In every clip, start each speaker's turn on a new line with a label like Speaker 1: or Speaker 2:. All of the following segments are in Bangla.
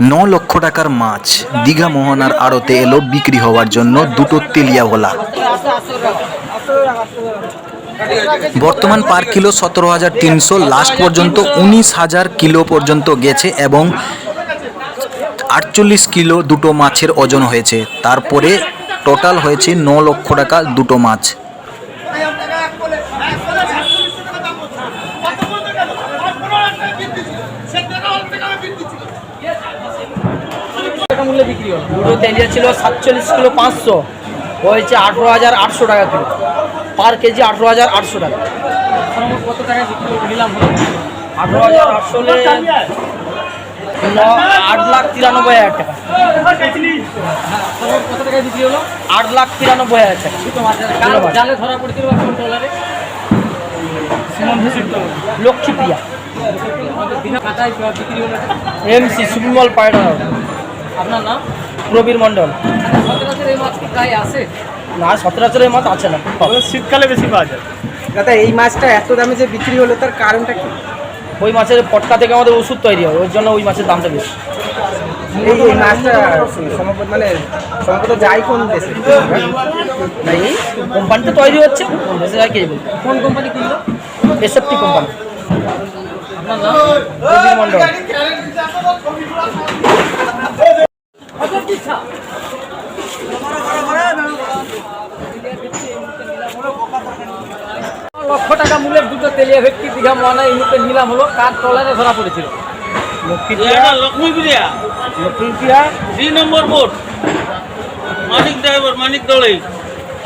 Speaker 1: ন লক্ষ টাকার মাছ দীঘা মোহনার আড়তে এলো বিক্রি হওয়ার জন্য দুটো তেলিয়া ভোলা। বর্তমান পার কিলো সতেরো হাজার তিনশো, লাস্ট পর্যন্ত উনিশ হাজার কিলো পর্যন্ত গেছে এবং আটচল্লিশ কিলো দুটো মাছের ওজন হয়েছে। তারপরে টোটাল হয়েছে ন লক্ষ টাকা দুটো মাছ।
Speaker 2: টাকা মূল্যে বিক্রি হলো দুটো তেলিয়া ছিল সাতচল্লিশ কিলো পাঁচশো হয়েছে আঠেরো হাজার আটশো টাকা কিলো। পার কেজি আঠেরো হাজার আটশো টাকা। কত টাকা নিলাম। আঠেরো হাজার আটশো হলে ন- আট লাখ তিরানব্বই হাজার টাকা। কত টাকা বিক্রি হলো আট লাখ তিরানব্বই হাজার টাকা।
Speaker 3: জালে ধরা পড়ছিল
Speaker 2: লক্ষ্মীপ্রিয়া।
Speaker 3: হলো
Speaker 2: এমসি সুবিমল পায়রা
Speaker 3: আপনার নাম?
Speaker 2: প্রবীর মণ্ডল।
Speaker 3: সচরাচর এই মাছ আছে?
Speaker 2: না না।
Speaker 4: শীতকালে বেশি পাওয়া যায়।
Speaker 5: দাদা এই মাছটা এত দামে যে বিক্রি হলো তার কারণটা কি?
Speaker 2: ওই মাছের পটকা থেকে আমাদের ওষুধ তৈরি হয় ওই জন্য ওই মাছের দামটা বেশি।
Speaker 5: এই মাছটা মানে সমগ্র যায় কোন দেশে?
Speaker 2: না কোম্পানিতে তৈরি হচ্ছে কোন দেশে যায় কে
Speaker 3: কোন কোম্পানি কিনলো?
Speaker 2: এসএফটি কোম্পানি
Speaker 3: আপনার নাম
Speaker 2: প্রবীর
Speaker 3: লক্ষ টাকা মূল্যের দুটো তেলিয়া ব্যক্তি দীঘা মহানা এই মুহূর্তে নিলাম হলো কার ট্রলারে ধরা পড়েছিল।
Speaker 4: এটা Lakshmipriya.
Speaker 2: Lakshmipriya?
Speaker 4: Three number boat Manik driver Manik দলে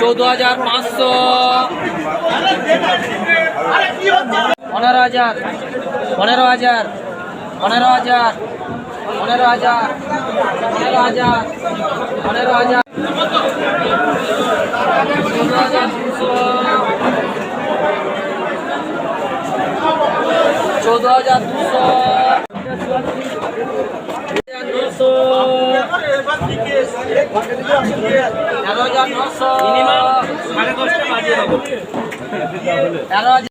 Speaker 3: চৌদ্দ হাজার পাঁচশো। পনেরো হাজার পনেরো হাজার পনেরো হাজার পনেরো হাজার পনেরো হাজার পনেরো হাজার। চৌদ্দ হাজার দুশো। চৌদ্দ হাজার দুশো তেরো হাজার নশো।
Speaker 4: সাড়ে দশটা বাজে
Speaker 3: তেরো হাজার